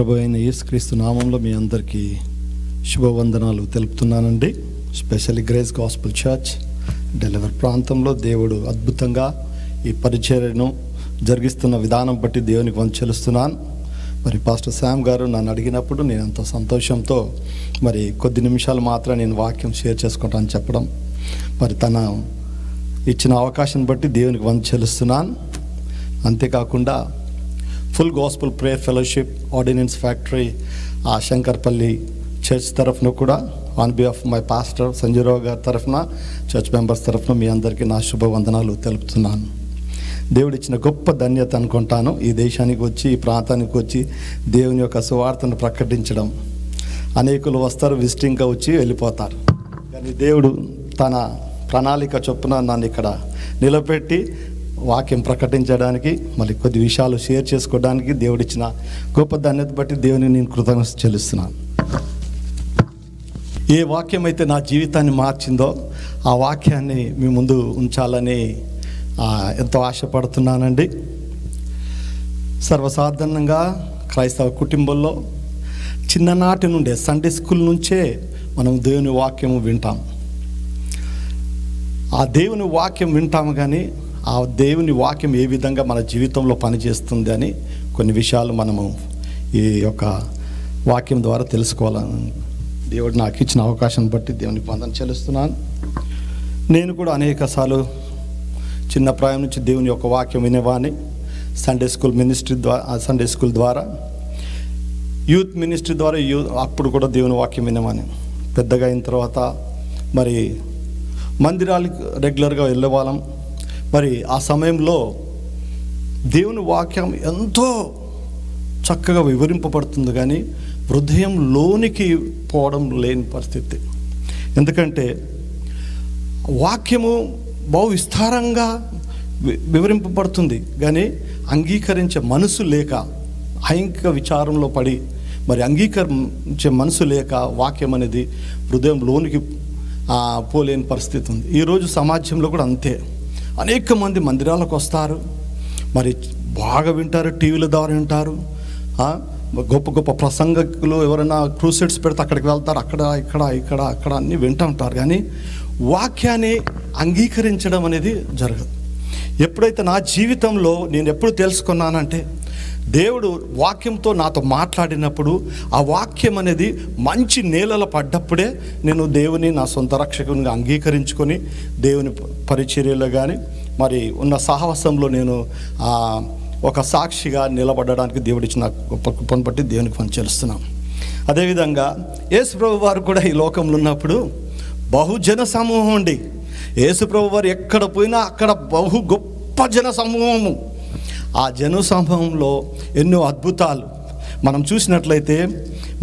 ప్రభు అయిన యేసుక్రీస్తు నామంలో మీ అందరికీ శుభవందనాలు తెలుపుతున్నానండి. స్పెషల్లీ గ్రేస్ గాస్పుల్ చర్చ్ డెలివర్ ప్రాంతంలో దేవుడు అద్భుతంగా ఈ పరిచర్యను జరిగిస్తున్న విధానం బట్టి దేవునికి వంచెలుస్తున్నాను. మరి పాస్టర్ శామ్ గారు నన్ను అడిగినప్పుడు నేను అంత సంతోషంతో మరి కొద్ది నిమిషాలు మాత్రం నేను వాక్యం షేర్ చేసుకుంటాను చెప్పడం. మరి తన ఇచ్చిన అవకాశం బట్టి దేవునికి వంచెలుస్తున్నాను. అంతేకాకుండా full gospel prayer fellowship ordnance factory ఆ శంకర్పల్లి చర్చ్ తరఫున కూడా on behalf my pastor Sanjayarao గారి తరఫున చర్చ్ మెంబర్స్ తరఫున మీ అందరికీ నా శుభవందనాలు తెలుపుతున్నాను. దేవుడిచ్చిన గొప్ప ధన్యత అనుకుంటాను. ఈ దేశానికి వచ్చి ఈ ప్రాంతానికి వచ్చి దేవుని యొక్క సువార్తను ప్రకటించడం. అనేకులు వస్తారు విజిటింగ్గా వచ్చి వెళ్ళిపోతారు. కానీ దేవుడు తన ప్రణాళిక చొప్పున నన్ను ఇక్కడ నిలబెట్టి వాక్యం ప్రకటించడానికి మళ్ళీ కొద్ది విషయాలు షేర్ చేసుకోవడానికి దేవుడిచ్చిన గొప్ప ధాన్యత బట్టి దేవుని నేను కృతజ్ఞత చెల్లిస్తున్నాను. ఏ వాక్యం అయితే నా జీవితాన్ని మార్చిందో ఆ వాక్యాన్ని మీ ముందు ఉంచాలని ఎంతో ఆశపడుతున్నానండి. సర్వసాధారణంగా క్రైస్తవ కుటుంబంలో చిన్ననాటి నుండే సండే స్కూల్ నుంచే మనం దేవుని వాక్యం వింటాం. ఆ దేవుని వాక్యం వింటాము కానీ ఆ దేవుని వాక్యం ఏ విధంగా మన జీవితంలో పనిచేస్తుంది అని కొన్ని విషయాలు మనము ఈ యొక్క వాక్యం ద్వారా తెలుసుకోవాలని దేవుడు నాకు ఇచ్చిన అవకాశం బట్టి దేవుని వందన చెల్లిస్తున్నాను. నేను కూడా అనేకసార్లు చిన్న ప్రాయం నుంచి దేవుని యొక్క వాక్యం వినేవాడిని. సండే స్కూల్ మినిస్ట్రీ ద్వారా సండే స్కూల్ ద్వారా యూత్ మినిస్ట్రీ ద్వారా యూ అప్పుడు కూడా దేవుని వాక్యం వినేవాని పెద్దగా అయిన తర్వాత మరి మందిరాలకు రెగ్యులర్గా వెళ్ళేవాళ్ళం. మరి ఆ సమయంలో దేవుని వాక్యం ఎంతో చక్కగా వివరింపబడుతుంది కానీ హృదయం లోనికి పోవడం లేని పరిస్థితి. ఎందుకంటే వాక్యము బహు విస్తారంగా వి- వివరింపబడుతుంది కానీ అంగీకరించే మనసు లేక అహింక విచారంలో పడి మరి అంగీకరించే మనసు లేక వాక్యం అనేది హృదయం లోనికి పోలేని పరిస్థితి ఉంది. ఈరోజు సమాజంలో కూడా అంతే. అనేక మంది మందిరాలకు వస్తారు. మరి బాగా వింటారు టీవీల ద్వారా వింటారు. గొప్ప గొప్ప ప్రసంగకులు ఎవరైనా క్రూసెట్స్ పెడితే అక్కడికి వెళ్తారు అక్కడ ఇక్కడ ఇక్కడ అక్కడ అన్నీ వింటూ ఉంటారు. కానీ వాక్యాన్ని అంగీకరించడం అనేది జరగదు. ఎప్పుడైతే నా జీవితంలో నేను ఎప్పుడు తెలుసుకున్నానంటే దేవుడు వాక్యంతో నాతో మాట్లాడినప్పుడు ఆ వాక్యం అనేది మంచి నేలలు పడ్డప్పుడే నేను దేవుని నా సొంత రక్షకునిగా అంగీకరించుకొని దేవుని పరిచర్యలో కానీ మరి ఉన్న సాహసంలో నేను ఒక సాక్షిగా నిలబడడానికి దేవుడిచ్చిన గొప్ప కృపను బట్టి దేవునికి పని చేస్తున్నాం అదేవిధంగా యేసుప్రభు వారు కూడా ఈ లోకంలో ఉన్నప్పుడు బహుజన సమూహం అండి. యేసుప్రభు వారు ఎక్కడ పోయినా అక్కడ బహు గొప్ప జన సమూహము. ఆ జనసమూహంలో ఎన్నో అద్భుతాలు. మనం చూసినట్లయితే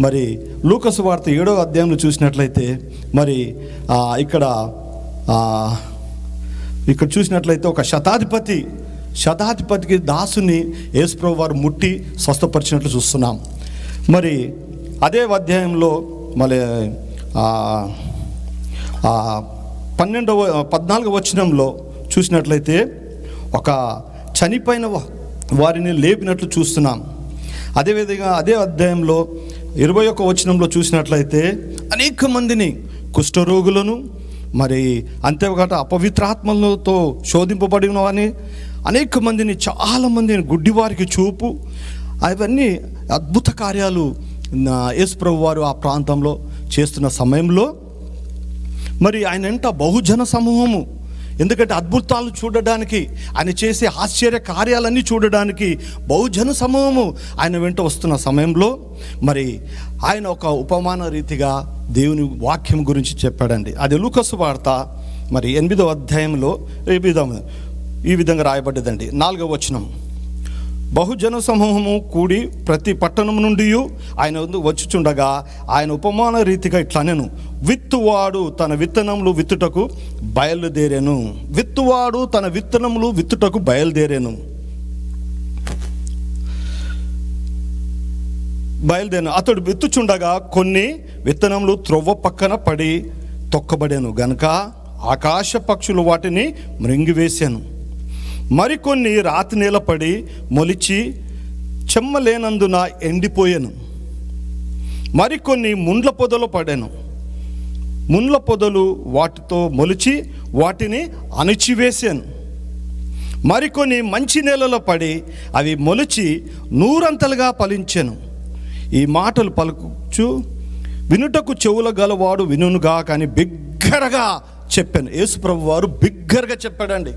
మరి లూకసు వార్త ఏడో అధ్యాయంలో చూసినట్లయితే మరి ఇక్కడ ఇక్కడ చూసినట్లయితే ఒక శతాధిపతి శతాధిపతికి దాసుని యేసుప్రభు వారు ముట్టి స్వస్థపరిచినట్లు చూస్తున్నాం. మరి అదే అధ్యాయంలో మరి పన్నెండవ పద్నాలుగవ వచనంలో చూసినట్లయితే ఒక చనిపోయిన వారిని లేపినట్లు చూస్తున్నాం. అదేవిధంగా అదే అధ్యాయంలో ఇరవై ఒక్క వచనంలో చూసినట్లయితే అనేక మందిని కుష్ఠరోగులను మరి అంతేకాక అపవిత్రాత్మలతో శోధింపబడిన అని అనేక మందిని చాలామందిని గుడ్డివారికి చూపు అవన్నీ అద్భుత కార్యాలు నా యేసు ప్రభు వారు ఆ ప్రాంతంలో చేస్తున్న సమయంలో మరి ఆయన ఎంట బహుజన సమూహము ఎందుకంటే అద్భుతాలు చూడడానికి ఆయన చేసే ఆశ్చర్య కార్యాలన్నీ చూడడానికి బహుజన సమూహము ఆయన వెంట వస్తున్న సమయంలో మరి ఆయన ఒక ఉపమాన రీతిగా దేవుని వాక్యం గురించి చెప్పాడండి. అది లూకసు వార్త మరి ఎనిమిదో అధ్యాయంలో ఈ విధంగా ఈ విధంగా రాయబడ్డదండి. నాలుగవ వచనం. బహుజన సమూహము కూడి ప్రతి పట్టణం నుండి ఆయన వచ్చుచుండగా ఆయన ఉపమాన రీతిగా ఇట్లనెను. విత్తువాడు తన విత్తనములు విత్తుటకు బయలుదేరాను. విత్తువాడు తన విత్తనములు విత్తుటకు బయలుదేరాను. బయలుదేరాను. అతడు విత్తుచుండగా కొన్ని విత్తనములు త్రొవ్వ పక్కన పడి తొక్కబడాను. గనక ఆకాశ పక్షులు వాటిని మృంగివేశాను మరికొన్ని రాతి నేలపడి మొలిచి చెమ్మలేనందున ఎండిపోయాను. మరికొన్ని ముండ్ల పొదలో పడాను. ముండ్ల పొదలు వాటితో మొలిచి వాటిని అణిచివేశాను. మరికొన్ని మంచి నేలలో పడి అవి మొలిచి నూరంతలుగా ఫలించెను. ఈ మాటలు పలుకుచు వినుటకు చెవుల గలవాడు వినుగా కానీ బిగ్గరగా చెప్పాను. యేసుప్రభు వారు బిగ్గరగా చెప్పాడండి.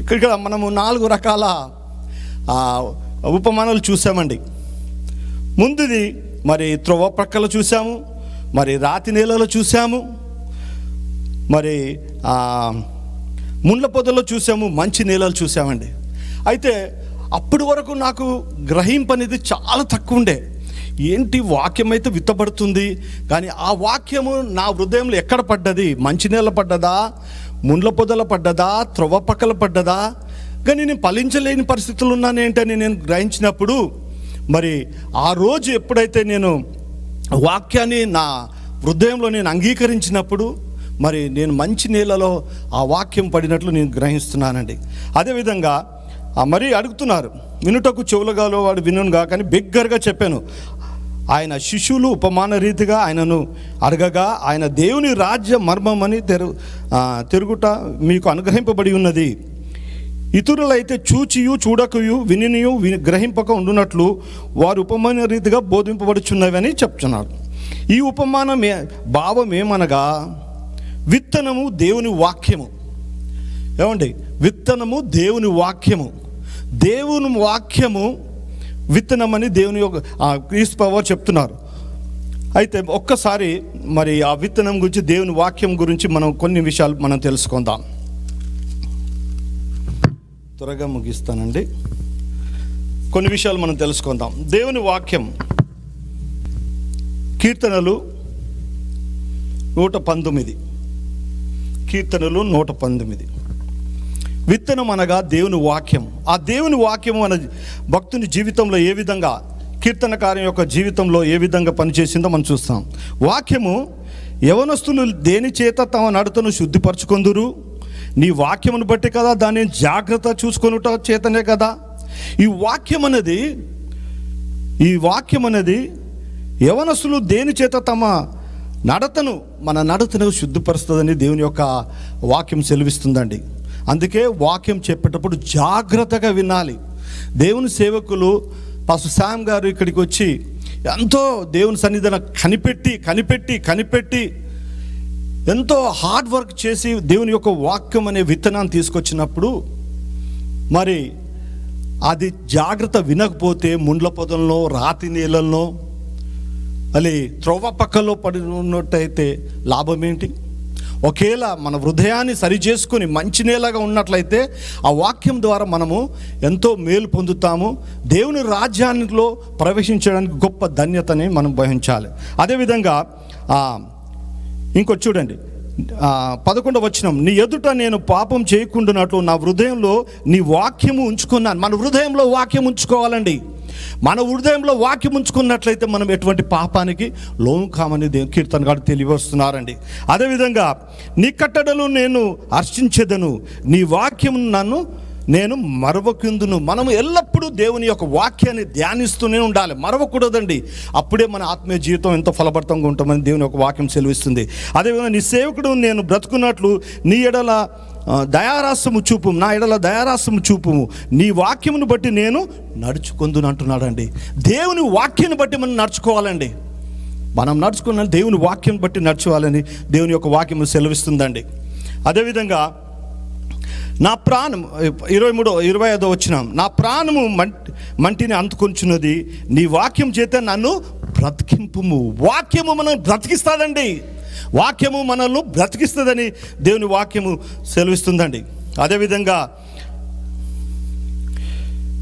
ఇక్కడ మనము నాలుగు రకాల ఉపమానాలు చూసామండి. ముందుది మరి త్రొవ ప్రక్కలు చూసాము. మరి రాతి నేలలో చూసాము మరి ముండ్ల పొదలో చూసాము మంచి నేలలు చూసామండి అయితే అప్పటి వరకు నాకు గ్రహింపు అనేది చాలా తక్కువ ఉండే. ఏంటి వాక్యం అయితే విత్తబడుతుంది? కానీ ఆ వాక్యము నా హృదయంలో ఎక్కడ పడ్డది? మంచి నేల పడ్డదా? ముండ్ల పొదల పడ్డదా? త్రొవ పక్కల పడ్డదా? కానీ నేను ఫలించలేని పరిస్థితులు ఉన్నానేంటని నేను గ్రహించినప్పుడు మరి ఆ రోజు ఎప్పుడైతే నేను వాక్యాన్ని నా హృదయంలో నేను అంగీకరించినప్పుడు మరి నేను మంచి నీళ్ళలో ఆ వాక్యం పడినట్లు నేను గ్రహిస్తున్నానండి. అదేవిధంగా మరీ అడుగుతున్నారు వినుటకు చెవులగాలో వాడు వినుగా కానీ బిగ్గరగా చెప్పాను. ఆయన శిష్యులు ఉపమాన రీతిగా ఆయనను అడగగా ఆయన దేవుని రాజ్య మర్మమని తెరు తిరుగుట మీకు అనుగ్రహింపబడి ఉన్నది. ఇతరులైతే చూచియు చూడకయు వినియు గ్రహింపక ఉండునట్లు వారు ఉపమాన రీతిగా బోధింపబడుచున్నవని చెప్తున్నారు. ఈ ఉపమానం భావం ఏమనగా విత్తనము దేవుని వాక్యము. ఏమండి? విత్తనము దేవుని వాక్యము. దేవుని వాక్యము విత్తనమని దేవుని యొక్క క్రీస్ క్రీస్తు పవర్ చెప్తున్నారు. అయితే ఒక్కసారి మరి ఆ విత్తనం గురించి దేవుని వాక్యం గురించి మనం కొన్ని విషయాలు మనం తెలుసుకుందాం. త్వరగా ముగిస్తానండి. కొన్ని విషయాలు మనం తెలుసుకుందాం. దేవుని వాక్యం కీర్తనలు నూట పంతొమ్మిది. కీర్తనలు నూట పంతొమ్మిది. విత్తనం అనగా దేవుని వాక్యం. ఆ దేవుని వాక్యం మన భక్తుని జీవితంలో ఏ విధంగా కీర్తనకారం యొక్క జీవితంలో ఏ విధంగా పనిచేసిందో మనం చూస్తాం. వాక్యము యవనస్తులు దేని చేత తమ నడతను శుద్ధిపరచుకొందురు? నీ వాక్యమును బట్టి కదా దాన్ని జాగ్రత్త చూసుకొనుట చేతనే కదా. ఈ వాక్యం అనేది ఈ వాక్యం అనేది యవనసులు దేని చేత తమ నడతను మన నడతను శుద్ధిపరుస్తుందని దేవుని యొక్క వాక్యం సెలవిస్తుందండి. అందుకే వాక్యం చెప్పేటప్పుడు జాగ్రత్తగా వినాలి. దేవుని సేవకులు పాస్టర్ శామ్ గారు ఇక్కడికి వచ్చి ఎంతో దేవుని సన్నిధిన కనిపెట్టి కనిపెట్టి కనిపెట్టి ఎంతో హార్డ్ వర్క్ చేసి దేవుని యొక్క వాక్యం అనే విత్తనాన్ని తీసుకొచ్చినప్పుడు మరి అది జాగ్రత్త వినకపోతే ముండ్ల పొదల్లో రాతి నీళ్ళల్లో మళ్ళీ త్రోవ పక్కలో పడి ఉన్నట్టయితే లాభం ఏంటి? ఒకేలా మన హృదయాన్ని సరి చేసుకుని మంచి నేలగా ఉన్నట్లయితే ఆ వాక్యం ద్వారా మనము ఎంతో మేలు పొందుతాము. దేవుని రాజ్యానిలో ప్రవేశించడానికి గొప్ప ధన్యతని మనం వహించాలి. అదేవిధంగా ఇంకోటి ఇంకొచ్చి చూడండి. ఆ, పదకొండవ వచనం నీ ఎదుట నేను పాపం చేయకుండానట్లు నా హృదయంలో నీ వాక్యము ఉంచుకున్నాను. మన హృదయంలో వాక్యం ఉంచుకోవాలండి. మన హృదయంలో వాక్యం ఉంచుకున్నట్లయితే మనం ఎటువంటి పాపానికి లోను కామని దేవు కీర్తన గారు తెలియవస్తున్నారండి. అదేవిధంగా నీ కట్టడలు నేను హర్షించేదను. నీ వాక్యం నన్ను నేను మరవకిందును. మనం ఎల్లప్పుడూ దేవుని యొక్క వాక్యాన్ని ధ్యానిస్తూనే ఉండాలి. మరవకూడదండి. అప్పుడే మన ఆత్మీయ జీవితం ఎంతో ఫలభరితంగా ఉంటామని దేవుని యొక్క వాక్యం సెలవిస్తుంది. అదేవిధంగా నీ సేవకుడు నేను బ్రతుకున్నట్లు నీ ఎడల దయారాసము చూపుము నా ఎడల దయారాసము చూపుము నీ వాక్యమును బట్టి నేను నడుచుకుందును అంటున్నాడండి. దేవుని వాక్యాన్ని బట్టి మనం నడుచుకోవాలండి. మనం నడుచుకున్న దేవుని వాక్యం బట్టి నడుచుకోవాలని దేవుని యొక్క వాక్యం సెలవిస్తుందండి. అదేవిధంగా నా ప్రాణం ఇరవై మూడో ఇరవై ఐదో వచ్చిన నా ప్రాణము మంటిని అంతుకొంచున్నది నీ వాక్యం చేత నన్ను బ్రతికింపుము. వాక్యము మనం బ్రతికిస్తుందండి. వాక్యము మనల్ని బ్రతికిస్తుందని దేవుని వాక్యము సెలవిస్తుందండి. అదేవిధంగా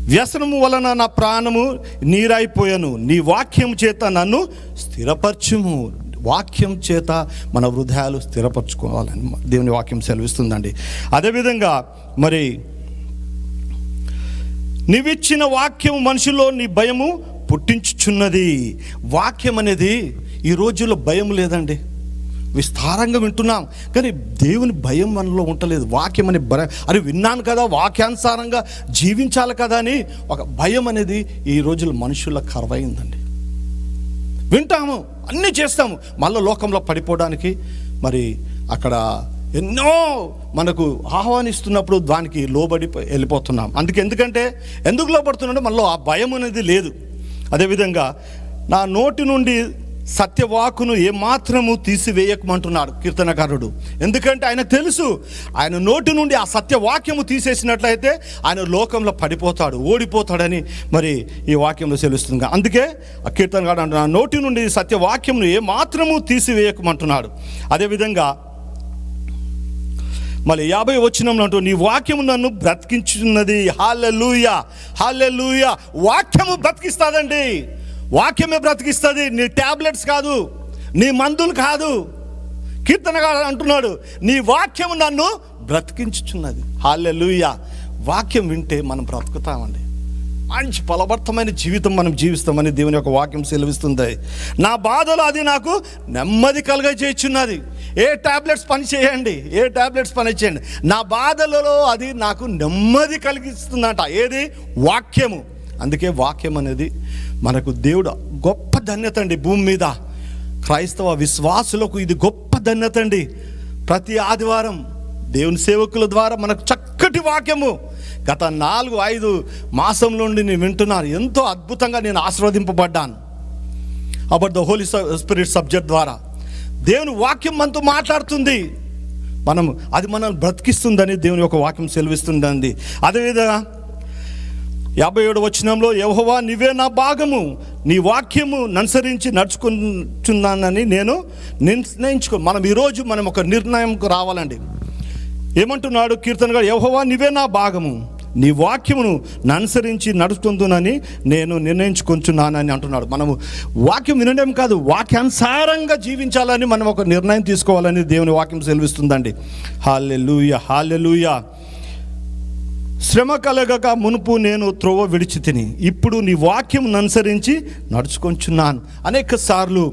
వ్యసనము వలన నా ప్రాణము నీరైపోయాను. నీ వాక్యం చేత నన్ను స్థిరపరచుము. వాక్యం చేత మన హృదయాలు స్థిరపరచుకోవాలని దేవుని వాక్యం సెలవిస్తుందండి. అదేవిధంగా మరి నీవిచ్చిన వాక్యం మనుషుల్లో నీ భయము పుట్టించుచున్నది. వాక్యం అనేది ఈ రోజుల్లో భయం లేదండి. విస్తారంగా వింటున్నాం కానీ దేవుని భయం మనలో ఉండలేదు. వాక్యం అనే భయం అది విన్నాను కదా వాక్యానుసారంగా జీవించాలి కదా అని ఒక భయం అనేది ఈ రోజుల్లో మనుషుల కరవైందండి. వింటాము అన్నీ చేస్తాము. మళ్ళీ లోకంలో పడిపోవడానికి మరి అక్కడ ఎన్నో మనకు ఆహ్వానిస్తున్నప్పుడు దానికి లోబడి వెళ్ళిపోతున్నాం. అందుకే ఎందుకంటే ఎందుకు లోపడుతున్నాడో మనలో ఆ భయం అనేది లేదు. అదేవిధంగా నా నోటి నుండి సత్యవాకును ఏమాత్రము తీసివేయకమంటున్నాడు కీర్తనకారుడు. ఎందుకంటే ఆయన తెలుసు ఆయన నోటి నుండి ఆ సత్యవాక్యము తీసేసినట్లయితే ఆయన లోకంలో పడిపోతాడు ఓడిపోతాడని మరి ఈ వాక్యంలో తెలుస్తుంది అందుకే ఆ కీర్తనకారుడు అంటున్నాడు నోటి నుండి సత్యవాక్యమును ఏమాత్రము తీసివేయకమంటున్నాడు. అదేవిధంగా మళ్ళీ యాభై వచ్చినంలో అంటూ నీ వాక్యము నన్ను బ్రతికించున్నది హాలెలూయ హాలెలూయ వాక్యము బ్రతికిస్తాదండి. వాక్యమే బ్రతికిస్తుంది. నీ ట్యాబ్లెట్స్ కాదు నీ మందులు కాదు. కీర్తనగా అంటున్నాడు నీ వాక్యం నన్ను బ్రతికించుచున్నది. హాలెలూయ వాక్యం వింటే మనం బ్రతుకుతామండి. మంచి ఫలభర్తమైన జీవితం మనం జీవిస్తామని దేవుని యొక్క వాక్యం సెలవిస్తుంది. నా బాధలు అది నాకు నెమ్మది కలుగ చేయుచున్నది. ఏ టాబ్లెట్స్ పని చేయండి ఏ టాబ్లెట్స్ పని చేయండి. నా బాధలలో అది నాకు నెమ్మది కలిగిస్తుందంట. ఏది? వాక్యము. అందుకే వాక్యం అనేది మనకు దేవుడు గొప్ప ధన్యత అండి భూమి మీద. క్రైస్తవ విశ్వాసులకు ఇది గొప్ప ధన్యత అండి. ప్రతి ఆదివారం దేవుని సేవకుల ద్వారా మనకు చక్కటి వాక్యము. గత నాలుగు ఐదు మాసం నుండి నేను వింటున్నాను. ఎంతో అద్భుతంగా నేను ఆశీర్వదింపబడ్డాను. About the Holy Spirit subject ద్వారా. దేవుని వాక్యం మనతో మాట్లాడుతుంది. మనం అది మనం బ్రతికిస్తుందని దేవుని యొక్క వాక్యం సెలవిస్తుందండి. అదేవిధంగా యాభై ఏడు వచనంలో యహోవా నువ్వే నా భాగము. నీ వాక్యము ననుసరించి నడుచుకుంటున్నానని నేను నిర్ణయించుకో మనం ఈరోజు మనం ఒక నిర్ణయంకు రావాలండి. ఏమంటున్నాడు కీర్తన గారు యెహోవా నా భాగము. నీ వాక్యమును ననుసరించి నడుస్తుందునని నేను నిర్ణయించుకుంటున్నానని అంటున్నాడు. మనము వాక్యం వినడం కాదు వాక్యానుసారంగా జీవించాలని మనం ఒక నిర్ణయం తీసుకోవాలని దేవుని వాక్యం సెలవిస్తుందండి. Hallelujah hallelujah. శ్రమ కలగక మునుపు నేను త్రోవ విడిచి తిని ఇప్పుడు నీ వాక్యం అనుసరించి నడుచుకొంచున్నాను. అనేక సార్లు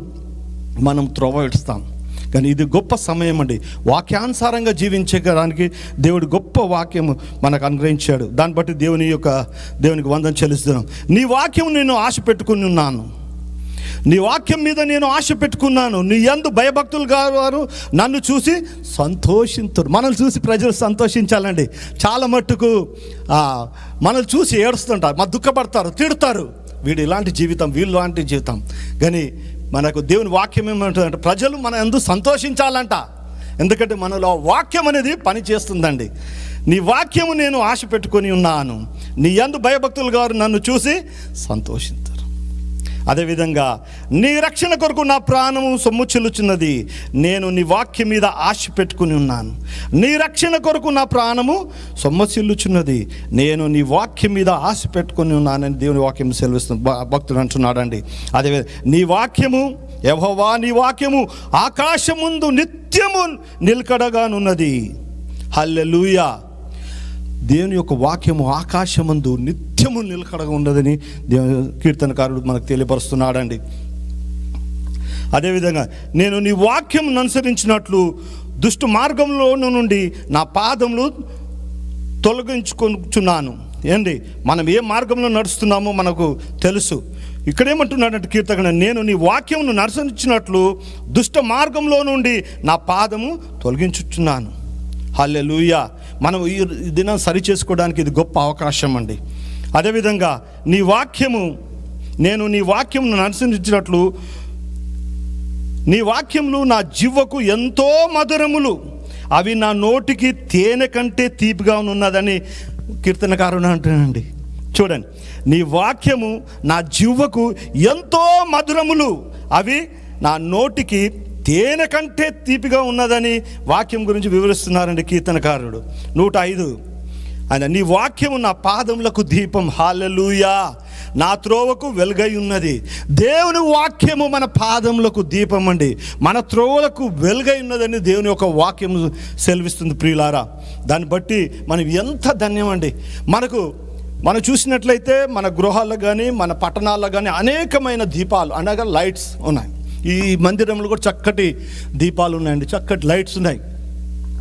మనం త్రోవ విడుస్తాం. కానీ ఇది గొప్ప సమయం అండి. వాక్యానుసారంగా జీవించడానికి దేవుడు గొప్ప వాక్యం మనకు అనుగ్రహించాడు. దాన్ని బట్టి దేవుని యొక్క దేవునికి వందన చెల్లిస్తున్నాం. నీ వాక్యం నేను ఆశ పెట్టుకుని ఉన్నాను. నీ వాక్యం మీద నేను ఆశ పెట్టుకున్నాను. నీ ఎందు భయభక్తులు గారు నన్ను చూసి సంతోషింతురు. మనల్ని చూసి ప్రజలు సంతోషించాలండి. చాలా మట్టుకు మనల్ని చూసి ఏడుస్తుంటారు. మా దుఃఖపడతారు తిడతారు. వీడు ఇలాంటి జీవితం వీళ్ళు లాంటి జీవితం. కానీ మనకు దేవుని వాక్యం ఏమంటుందంటే ప్రజలు మన ఎందు సంతోషించాలంట. ఎందుకంటే మనలో వాక్యం అనేది పని చేస్తుందండి నీ వాక్యము నేను ఆశ పెట్టుకొని ఉన్నాను. నీ ఎందు భయభక్తులు గారు నన్ను చూసి సంతోషించారు అదేవిధంగా నీ రక్షణ కొరకు నా ప్రాణము సొమ్ము చెల్లుచున్నది. నేను నీ వాక్యం మీద ఆశ పెట్టుకుని ఉన్నాను. నీ రక్షణ కొరకు నా ప్రాణము సొమ్ము చెల్లుచున్నది. నేను నీ వాక్యం మీద ఆశ పెట్టుకుని ఉన్నానని దేవుని వాక్యం సెలవిస్తుంది భ- భక్తుడు అంటున్నాడండి. అదే నీ వాక్యము యెహోవా నీ వాక్యము ఆకాశముందు నిత్యము నిలకడగానున్నది. హల్లెలూయా! దేవుని యొక్క వాక్యము ఆకాశమందు నిత్యము నిలకడగా ఉండదని దేవుని కీర్తనకారుడు మనకు తెలియపరుస్తున్నాడండి. అదేవిధంగా నేను నీ వాక్యం అనుసరించినట్లు దుష్టు మార్గంలో నుండి నా పాదములు తొలగించుకొనుచున్నాను. ఏంటి మనం ఏ మార్గంలో నడుస్తున్నామో మనకు తెలుసు. ఇక్కడేమంటున్నాడంటే కీర్తన నేను నీ వాక్యమును నడుసరించినట్లు దుష్ట మార్గంలో నుండి నా పాదము తొలగించుచున్నాను. హల్లెలూయా! మనం ఈ దినం సరి చేసుకోవడానికి ఇది గొప్ప అవకాశం అండి. అదేవిధంగా నీ వాక్యము నేను నీ వాక్యంను అనుసరించినట్లు నీ వాక్యములు నా జివ్వకు ఎంతో మధురములు. అవి నా నోటికి తేనె కంటే తీపిగా ఉన్నదని కీర్తనకారుడు అంటానండి చూడండి నీ వాక్యము నా జివ్వకు ఎంతో మధురములు. అవి నా నోటికి తేనె కంటే తీపిగా ఉన్నదని వాక్యం గురించి వివరిస్తున్నారండి కీర్తనకారుడు. నూట ఐదు. ఆయన నీ వాక్యము నా పాదములకు దీపం. హాలలుయా. నా త్రోవకు వెలుగై ఉన్నది. దేవుని వాక్యము మన పాదములకు దీపం అండి. మన త్రోవలకు వెలుగై ఉన్నదని దేవుని యొక్క వాక్యము సెలవిస్తుంది ప్రియులారా. దాన్ని బట్టి మనం ఎంత ధన్యం అండి. మనకు మనం చూసినట్లయితే మన గృహాల్లో కానీ మన పట్టణాల్లో కానీ అనేకమైన దీపాలు అనగా లైట్స్ ఉన్నాయి. ఈ మందిరంలో కూడా చక్కటి దీపాలు ఉన్నాయండి చక్కటి లైట్స్ ఉన్నాయి.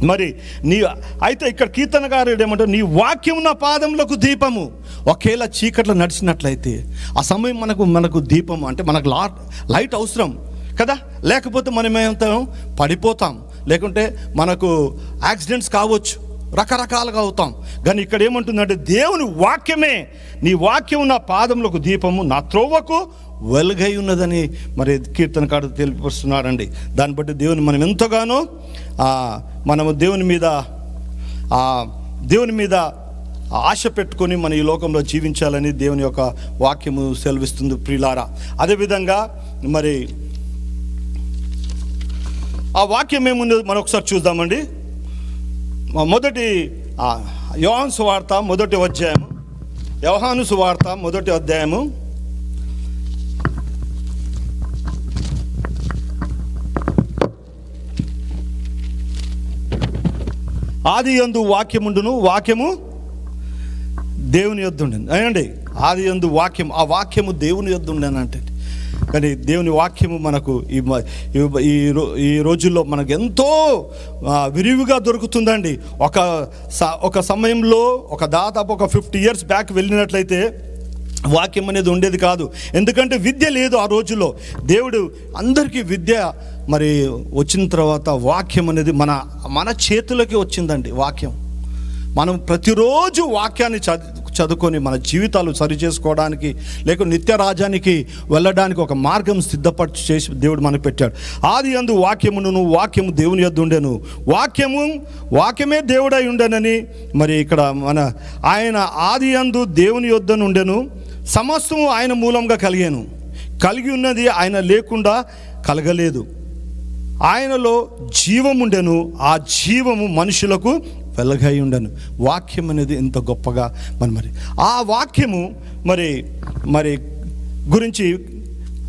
మరి నీ అయితే ఇక్కడ కీర్తనగారుడు ఏమంటారు నీ వాక్యం నా పాదములకు దీపము. ఒకేలా చీకట్లో నడిచినట్లయితే ఆ సమయం మనకు మనకు దీపం అంటే మనకు లా లైట్ అవసరం కదా? లేకపోతే మనం ఏమవుతాం పడిపోతాం. లేకుంటే మనకు యాక్సిడెంట్స్ కావచ్చు రకరకాలుగా అవుతాం. కానీ ఇక్కడ ఏమంటుందంటే దేవుని వాక్యమే నీ వాక్యం నా పాదములకు దీపము నా త్రోవకు వెలుగై ఉన్నదని మరి కీర్తనకాడు తెలియపరుస్తున్నాడండి. దాన్ని బట్టి దేవుని మనం ఎంతగానో మనము దేవుని మీద దేవుని మీద ఆశ పెట్టుకొని మన ఈ లోకంలో జీవించాలని దేవుని యొక్క వాక్యము సెలవిస్తుంది ప్రిలారా. అదేవిధంగా మరి ఆ వాక్యం ఏముంది మనం ఒకసారి చూద్దామండి. మొదటి యోహాను సువార్త మొదటి అధ్యాయము. యోహాను సువార్త మొదటి అధ్యాయము. ఆది యందు వాక్యముండును వాక్యము దేవుని యొద్ద ఉండను అనండి ఆది యందు వాక్యం ఆ వాక్యము దేవుని యొద్ద అంటే కానీ దేవుని వాక్యము మనకు ఈ ఈ- ఈ రోజుల్లో మనకు ఎంతో విరివిగా దొరుకుతుందండి. ఒక స- ఒక సమయంలో ఒక దాదాపు ఒక ఫిఫ్టీ ఇయర్స్ బ్యాక్ వెళ్ళినట్లయితే వాక్యం అనేది ఉండేది కాదు. ఎందుకంటే విద్య లేదు ఆ రోజుల్లో. దేవుడు అందరికీ విద్య మరి వచ్చిన తర్వాత వాక్యం అనేది మన మన చేతులకి వచ్చిందండి వాక్యం. మనం ప్రతిరోజు వాక్యాన్ని చదు చదువుకొని మన జీవితాలు సరి చేసుకోవడానికి లేక నిత్యరాజానికి వెళ్ళడానికి ఒక మార్గం సిద్ధపరచు చేసి దేవుడు మనకు పెట్టాడు. ఆది అందు వాక్యమును వాక్యము దేవుని యొద్ ఉండెను. వాక్యము వాక్యమే దేవుడై ఉండెనని మరి ఇక్కడ మన ఆయన ఆది అందు దేవుని యొద్దను ఉండెను సమస్తము ఆయన మూలంగా కలిగాను. కలిగి ఉన్నది ఆయన లేకుండా కలగలేదు. ఆయనలో జీవముండెను ఆ జీవము మనుషులకు వెలగై ఉండను వాక్యం అనేది ఎంత గొప్పగా మరి మరి. ఆ వాక్యము మరి మరి గురించి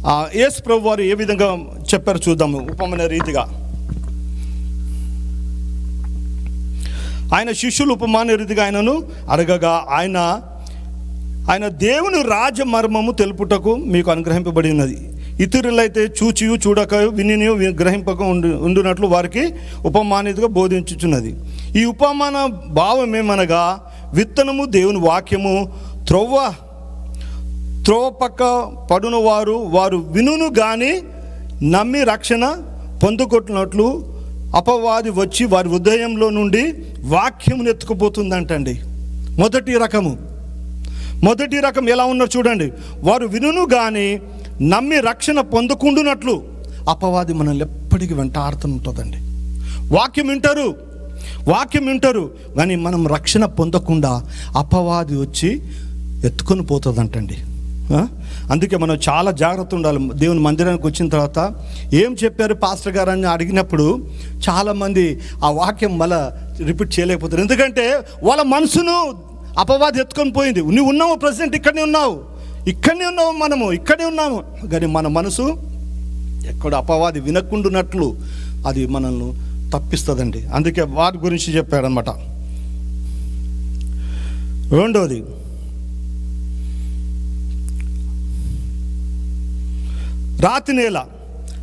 ఆ యేసు ప్రభు వారు ఏ విధంగా చెప్పారు చూద్దాము ఉపమాన రీతిగా. ఆయన శిష్యులు ఉపమాన రీతిగా ఆయనను అడగగా ఆయన ఆయన దేవుని రాజమర్మము తెలుపుటకు మీకు అనుగ్రహింపబడి ఉన్నది. ఇతరులైతే చూచియు చూడక విని గ్రహింపక ఉండు ఉండునట్లు వారికి ఉపమానితగా బోధించుచున్నది. ఈ ఉపమాన భావం ఏమనగా విత్తనము దేవుని వాక్యము త్రొవ్వ త్రోవ పక్క పడున వారు వారు వినును గాని నమ్మి రక్షణ పొందుకొట్టినట్లు అపవాది వచ్చి వారి ఉదయంలో నుండి వాక్యమును ఎత్తుకుపోతుందంటండి. మొదటి రకము. మొదటి రకం ఎలా ఉన్నారు చూడండి. వారు వినును కానీ నమ్మి రక్షణ పొందకుండునట్లు. అపవాది మనల్ని ఎప్పటికీ వెంటాడుతుంటుందండి వాక్యం వింటారు వాక్యం వింటారు కానీ మనం రక్షణ పొందకుండా అపవాది వచ్చి ఎత్తుకొని పోతుందంటండి. అందుకే మనం చాలా జాగ్రత్త ఉండాలి. దేవుని మందిరానికి వచ్చిన తర్వాత ఏం చెప్పారు పాస్టర్ గారు అని అడిగినప్పుడు చాలామంది ఆ వాక్యం మళ్ళా రిపీట్ చేయలేకపోతారు. ఎందుకంటే వాళ్ళ మనసును అపవాది ఎత్తుకొని పోయింది. నువ్వు ఉన్నావు ప్రజెంట్ ఇక్కడనే ఉన్నావు. ఇక్కడనే ఉన్నాము మనము ఇక్కడే ఉన్నాము. కానీ మన మనసు ఎక్కడ అపవాది వినకుండునట్లు అది మనల్ని తప్పిస్తుందండి. అందుకే వాటి గురించి చెప్పాడనమాట రెండవది రాతి నేల.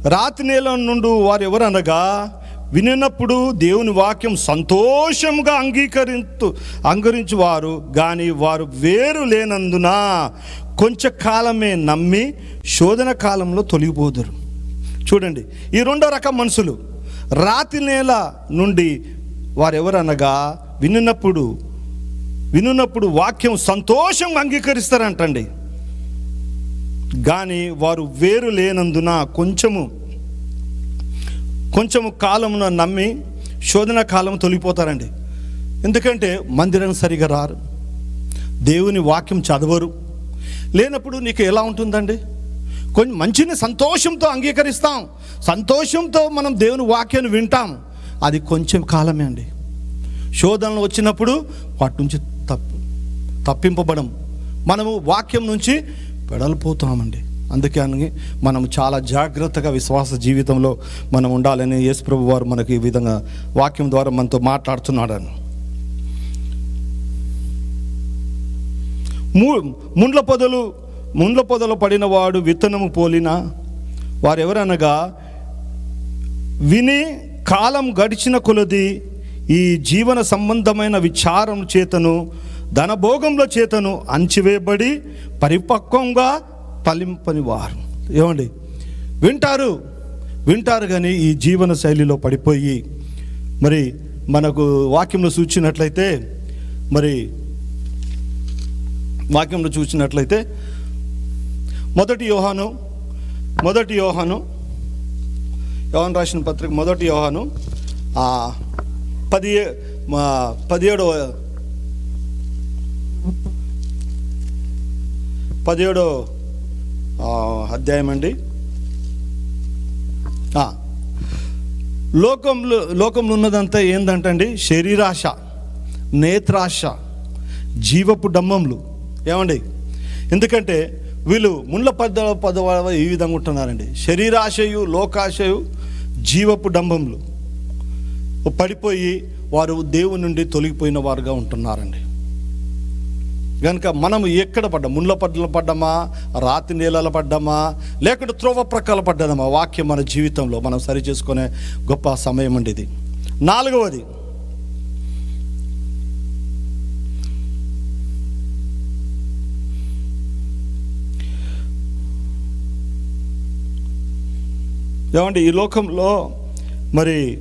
రాతి నేల నుండి వారు ఎవరనగా వినినప్పుడు దేవుని వాక్యం సంతోషంగా అంగీకరించు అంగరించి వారు కానీ వారు వేరు లేనందున కొంచెం కాలమే నమ్మి శోధన కాలంలో తొలగిపోదురు. చూడండి ఈ రెండో రకం మనుషులు. రాతి నేల నుండి వారు ఎవరనగా వినున్నప్పుడు వాక్యం సంతోషంగా అంగీకరిస్తారంటండి. కానీ వారు వేరు లేనందున కొంచెము కొంచెము కాలమున నమ్మి శోధన కాలం తొలిగిపోతారండి. ఎందుకంటే మందిరం సరిగా రారు. దేవుని వాక్యం చదవరు. లేనప్పుడు నీకు ఎలా ఉంటుందండి? కొంచెం మంచిని సంతోషంతో అంగీకరిస్తాం. సంతోషంతో మనం దేవుని వాక్యాన్ని వింటాం. అది కొంచెం కాలమే అండి. శోధనలు వచ్చినప్పుడు వాటి నుంచి తప్పు తప్పింపబడం. మనము వాక్యం నుంచి పెడలిపోతామండి అందుకే అని మనం చాలా జాగ్రత్తగా విశ్వాస జీవితంలో మనం ఉండాలని యేసు ప్రభు వారు మనకి ఈ విధంగా వాక్యం ద్వారా మనతో మాట్లాడుతున్నాడని. ముండ్ల పొదలు ముండ్ల పొదలు పడిన వాడు విత్తనము పోలిన వారెవరనగా విని కాలం గడిచిన కొలది ఈ జీవన సంబంధమైన విచారం చేతను ధనభోగంలో చేతను అంచివేయబడి పరిపక్వంగా ఫలింపని వారు ఏమండి? వింటారు వింటారు కానీ ఈ జీవన శైలిలో పడిపోయి మరి మనకు వాక్యంలో సూచినట్లయితే మరి వాక్యంలో చూసినట్లయితే మొదటి యోహాను మొదటి యోహాను యోహాను రాసిన పత్రిక మొదటి యోహాను పది మా పదిహేడవ పదిహేడో అధ్యాయం అండి. లోకంలో లోకంలో ఉన్నదంతా ఏందంటండి? శరీరాశ నేత్రాశ జీవపు డమ్మములు ఏమండి? ఎందుకంటే వీళ్ళు ముళ్ళ పద పద ఈ విధంగా ఉంటున్నారండి. శరీరాశయు లోకాశయు జీవపు డంబములు పడిపోయి వారు దేవుని నుండి తొలగిపోయిన వారుగా ఉంటున్నారండి. కనుక మనం ఎక్కడ పడ్డాం? ముళ్ళ పడ్డలు పడ్డామా? రాతి నీళ్ళలో పడ్డామా? లేకుంటే త్రోవ ప్రక్కల పడ్డామా? వాక్యం మన జీవితంలో మనం సరి చేసుకునే గొప్ప సమయం అండి ఇది. నాలుగవది ఏమంటే ఈ లోకంలో మరి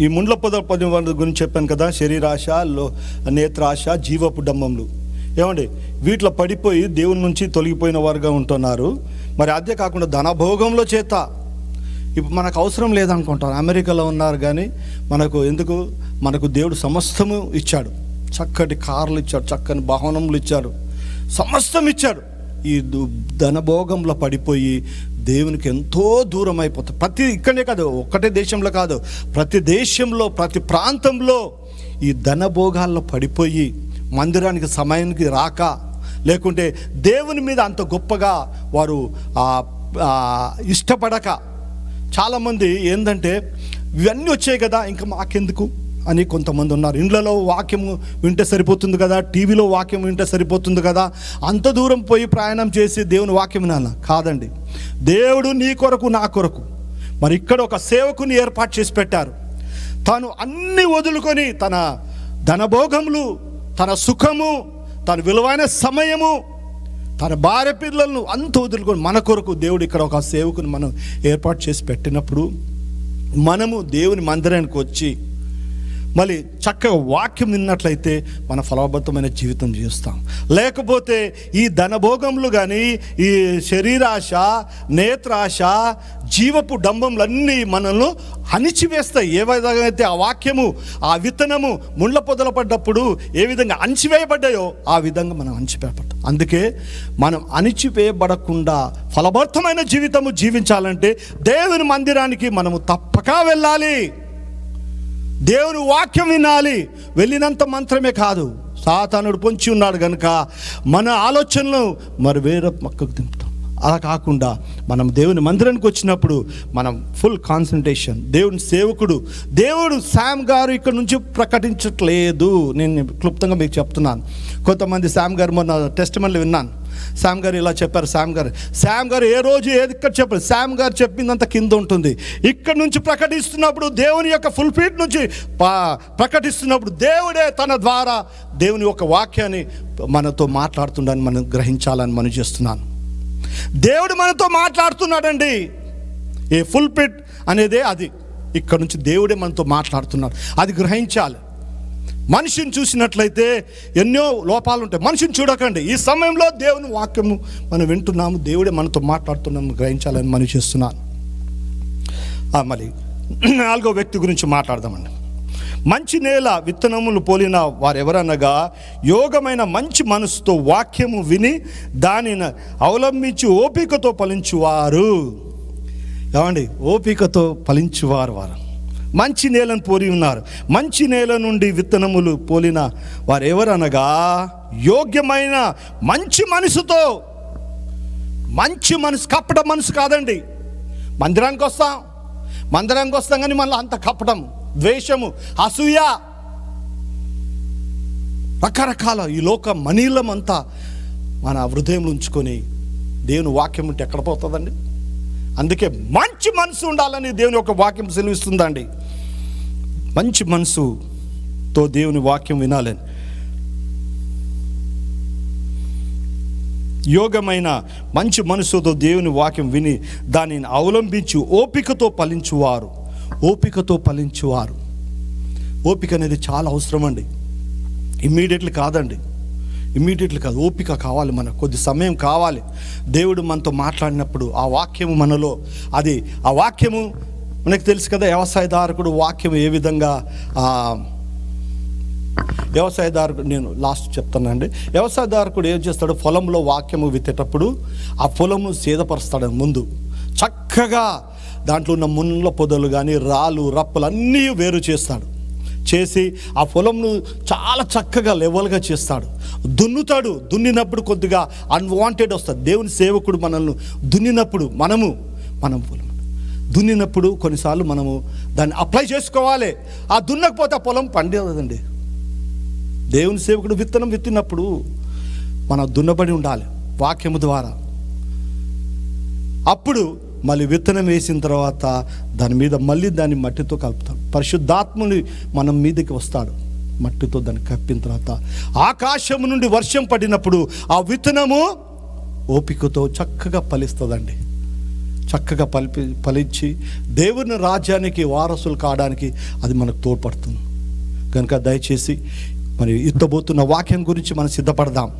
ఈ ముండ్ల పొద పది గురించి చెప్పాను కదా శరీరాశ లో నేత్రాశ జీవపు డమ్మములు ఏమండి వీటిలో పడిపోయి దేవుని నుంచి తొలగిపోయిన వారుగా ఉంటున్నారు. మరి అదే కాకుండా ధనభోగంలో చేత. ఇప్పుడు మనకు అవసరం లేదనుకుంటారు. అమెరికాలో ఉన్నారు కానీ మనకు ఎందుకు? మనకు దేవుడు సమస్తము ఇచ్చాడు. చక్కటి కార్లు ఇచ్చాడు చక్కని భవనములు ఇచ్చాడు. సమస్తం ఇచ్చాడు. ఈ ధనభోగంలో పడిపోయి దేవునికి ఎంతో దూరం అయిపోతుంది ప్రతి ఇక్కడే కాదు ఒక్కటే దేశంలో కాదు ప్రతి దేశంలో ప్రతి ప్రాంతంలో ఈ ధనభోగాల్లో పడిపోయి మందిరానికి సమయానికి రాక లేకుంటే దేవుని మీద అంత గొప్పగా వారు ఇష్టపడక. చాలామంది ఏంటంటే ఇవన్నీ వచ్చాయి కదా ఇంకా మాకెందుకు? అని కొంతమంది ఉన్నారు. ఇండ్లలో వాక్యం వింటే సరిపోతుంది కదా? టీవీలో వాక్యం వింటే సరిపోతుంది కదా? అంత దూరం పోయి ప్రయాణం చేసి దేవుని వాక్యం వినాల? కాదండి. దేవుడు నీ కొరకు నా కొరకు. మరి ఇక్కడ ఒక సేవకుని ఏర్పాటు చేసి పెట్టారు. తాను అన్ని వదులుకొని తన ధనభోగములు తన సుఖము తన విలువైన సమయము తన భార్య పిల్లలను అంత వదులుకొని మన కొరకు దేవుడు ఇక్కడ ఒక సేవకుని మనం ఏర్పాటు చేసి పెట్టినప్పుడు మనము దేవుని మందిరానికి వచ్చి మళ్ళీ చక్కగా వాక్యం విన్నట్లయితే మన ఫలవత్తమైన జీవితం జీవిస్తాం. లేకపోతే ఈ ధనభోగములు కానీ ఈ శరీరాశ నేత్రాశ జీవపు డంబములన్నీ మనల్ని అణిచివేస్తాయి. ఏ విధంగా అయితే ఆ వాక్యము ఆ విత్తనము ముళ్ళ పొదల పడ్డప్పుడు ఏ విధంగా అణిచివేయబడ్డాయో ఆ విధంగా మనం అణిచివేయబడ్డాం. అందుకే మనం అణిచివేయబడకుండా ఫలభర్తమైన జీవితము జీవించాలంటే దేవుని మందిరానికి మనము తప్పక వెళ్ళాలి. దేవుని వాక్యం వినాలి. వెళ్ళినంత మంత్రమే కాదు. సాతానుడు పొంచి ఉన్నాడు కనుక మన ఆలోచనలు మరి వేరే పక్కకు దింపుతాం. అలా కాకుండా మనం దేవుని మందిరానికి వచ్చినప్పుడు మనం ఫుల్ కాన్సన్ట్రేషన్. దేవుని సేవకుడు దేవుడు శామ్ గారు ఇక్కడ నుంచి ప్రకటించట్లేదు. నేను క్లుప్తంగా మీకు చెప్తున్నాను. కొంతమంది శామ్ గారు మొన్న టెస్ట్ మళ్ళీ విన్నాను. శామ్ గారు ఇలా చెప్పారు శామ్ గారు. శామ్ గారు ఏ రోజు ఏది ఇక్కడ చెప్పారు శామ్ గారు చెప్పిందంత కింద ఉంటుంది. ఇక్కడ నుంచి ప్రకటిస్తున్నప్పుడు దేవుని యొక్క ఫుల్ ఫీట్ నుంచి పా- ప్రకటిస్తున్నప్పుడు దేవుడే తన ద్వారా దేవుని యొక్క వాక్యాన్ని మనతో మాట్లాడుతుండని మనం గ్రహించాలని మనం చేస్తున్నాను. దేవుడు మనతో మాట్లాడుతున్నాడండి. ఏ ఫుల్ ఫిట్ అనేదే అది. ఇక్కడ నుంచి దేవుడే మనతో మాట్లాడుతున్నాడు. అది గ్రహించాలి. మనిషిని చూసినట్లయితే ఎన్నో లోపాలు ఉంటాయి. మనిషిని చూడకండి. ఈ సమయంలో దేవుని వాక్యము మనం వింటున్నాము. దేవుడే మనతో మాట్లాడుతున్నాము గ్రహించాలని మనం చేస్తున్నాను. మరి నాలుగో వ్యక్తి గురించి మాట్లాడదామండి. మంచి నేల విత్తనములు పోలిన వారెవరనగా యోగమైన మంచి మనసుతో వాక్యము విని దానిని అవలంబించి ఓపికతో ఫలించువారు. ఏమండి? ఓపికతో ఫలించువారు వారు. మంచి నేలను పోలి ఉన్నారు. మంచి నేల నుండి విత్తనములు పోలిన వారు ఎవరనగా యోగ్యమైన మంచి మనసుతో. మంచి మనసు కప్పట మనసు కాదండి. మందిరానికి వస్తాం. మందిరానికి వస్తాం కానీ మళ్ళీ అంత కప్పటం ద్వేషము అసూయ. రకరకాల ఈ లోక మనీలం అంతా మన హృదయంలో ఉంచుకొని దేవుని వాక్యం ఉంటే ఎక్కడ పోతుందండి? అందుకే మంచి మనసు ఉండాలని దేవుని యొక్క వాక్యం సెలవిస్తుందండి. మంచి మనసుతో దేవుని వాక్యం వినాలని యోగమైన మంచి మనసుతో దేవుని వాక్యం విని దానిని అవలంబించి ఓపికతో ఫలించువారు. ఓపికతో ఫలించువారు. ఓపిక అనేది చాలా అవసరం అండి ఇమ్మీడియట్లీ కాదండి. ఇమీడియట్లీ కాదు ఓపిక కావాలి మనకు కొద్ది సమయం కావాలి. దేవుడు మనతో మాట్లాడినప్పుడు ఆ వాక్యము మనలో అది ఆ వాక్యము మనకు తెలుసు కదా వ్యవసాయదారకుడు వాక్యం ఏ విధంగా వ్యవసాయదారుడు నేను లాస్ట్ చెప్తానండి వ్యవసాయదారకుడు ఏం చేస్తాడు? పొలంలో వాక్యము విత్తేటప్పుడు ఆ పొలము సేదపరుస్తాడు ముందు. చక్కగా దాంట్లో ఉన్న ముళ్ళ పొదలు కానీ రాళ్ళు రప్పలు అన్నీ వేరు చేస్తాడు. చేసి ఆ పొలంను చాలా చక్కగా లెవెల్గా చేస్తాడు. దున్నుతాడు. దున్నినప్పుడు కొద్దిగా అన్వాంటెడ్ వస్తుంది దేవుని సేవకుడు మనల్ని దున్నినప్పుడు మనము మనం పొలం. దున్నినప్పుడు కొన్నిసార్లు మనము దాన్ని అప్లై చేసుకోవాలి. ఆ దున్నకపోతే ఆ పొలం పండేదండి. దేవుని సేవకుడు విత్తనం విత్తినప్పుడు మనం దున్నబడి ఉండాలి. వాక్యము ద్వారా. అప్పుడు మళ్ళీ విత్తనం వేసిన తర్వాత దాని మీద మళ్ళీ దాన్ని మట్టితో కలుపుతాం. పరిశుద్ధాత్ముని మనం మీదకి వస్తాడు. మట్టితో దాన్ని కప్పిన తర్వాత ఆకాశము నుండి వర్షం పడినప్పుడు ఆ విత్తనము ఓపికతో చక్కగా ఫలిస్తుందండి. చక్కగా పలిపి ఫలించి దేవుని రాజ్యానికి వారసులు కావడానికి అది మనకు తోడ్పడుతుంది. కనుక దయచేసి మరి ఇద్దబోతున్న వాక్యం గురించి మనం సిద్ధపడదాం.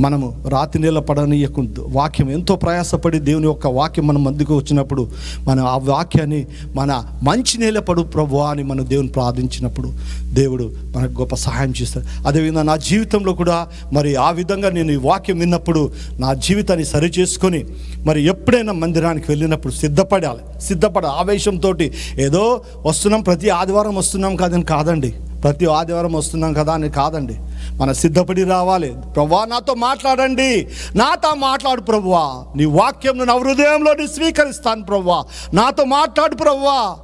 మనము రాతి నీళ్ళ పడనీయకుండా వాక్యం ఎంతో ప్రయాసపడి దేవుని యొక్క వాక్యం మన మందుకు వచ్చినప్పుడు మనం ఆ వాక్యాన్ని మన మంచి నీళ్ళ పడు ప్రభు అని మనం దేవుని ప్రార్థించినప్పుడు దేవుడు మనకు గొప్ప సహాయం చేస్తాడు. అదేవిధంగా నా జీవితంలో కూడా మరి ఆ విధంగా నేను ఈ వాక్యం విన్నప్పుడు నా జీవితాన్ని సరి చేసుకొని మరి ఎప్పుడైనా మందిరానికి వెళ్ళినప్పుడు సిద్ధపడాలి. సిద్ధపడ ఆవేశంతో ఏదో వస్తున్నాం ప్రతి ఆదివారం వస్తున్నాం కాదని కాదండి. ప్రతి ఆదివారం వస్తున్నాం కదా అని కాదండి. మన సిద్ధపడి రావాలి. ప్రభా నాతో మాట్లాడండి. నాతో మాట్లాడు ప్రభువా నీ వాక్యం నా హృదయంలో స్వీకరిస్తాను ప్రభువా నాతో మాట్లాడు ప్రభువా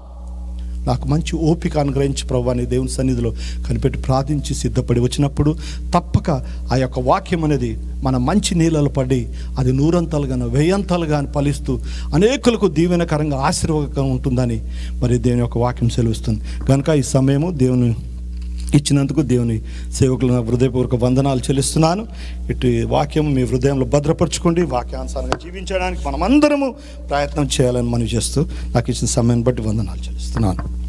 నాకు మంచి ఓపిక అనుగ్రహించి ప్రభు అని దేవుని సన్నిధిలో. కనిపెట్టి ప్రార్థించి సిద్ధపడి వచ్చినప్పుడు తప్పక ఆ యొక్క వాక్యం అనేది మన మంచి నీళ్ళలో పడి అది నూరంతలుగాను వెయ్యంతలుగా ఫలిస్తూ అనేకులకు దీవెనకరంగా ఆశీర్వాదంగా ఉంటుందని మరి దేవుని యొక్క వాక్యం సెలవుస్తుంది. కనుక ఈ సమయము దేవుని ఇచ్చినందుకు దేవుని సేవకులు నా హృదయపూర్వక వందనాలు చెల్లిస్తున్నాను. ఇటు వాక్యం మీ హృదయంలో భద్రపరచుకోండి. వాక్యానుసారంగా జీవించడానికి మనమందరము ప్రయత్నం చేయాలని మనవి చేస్తూ నాకు ఇచ్చిన సమయాన్ని బట్టి వందనాలు చెల్లిస్తున్నాను.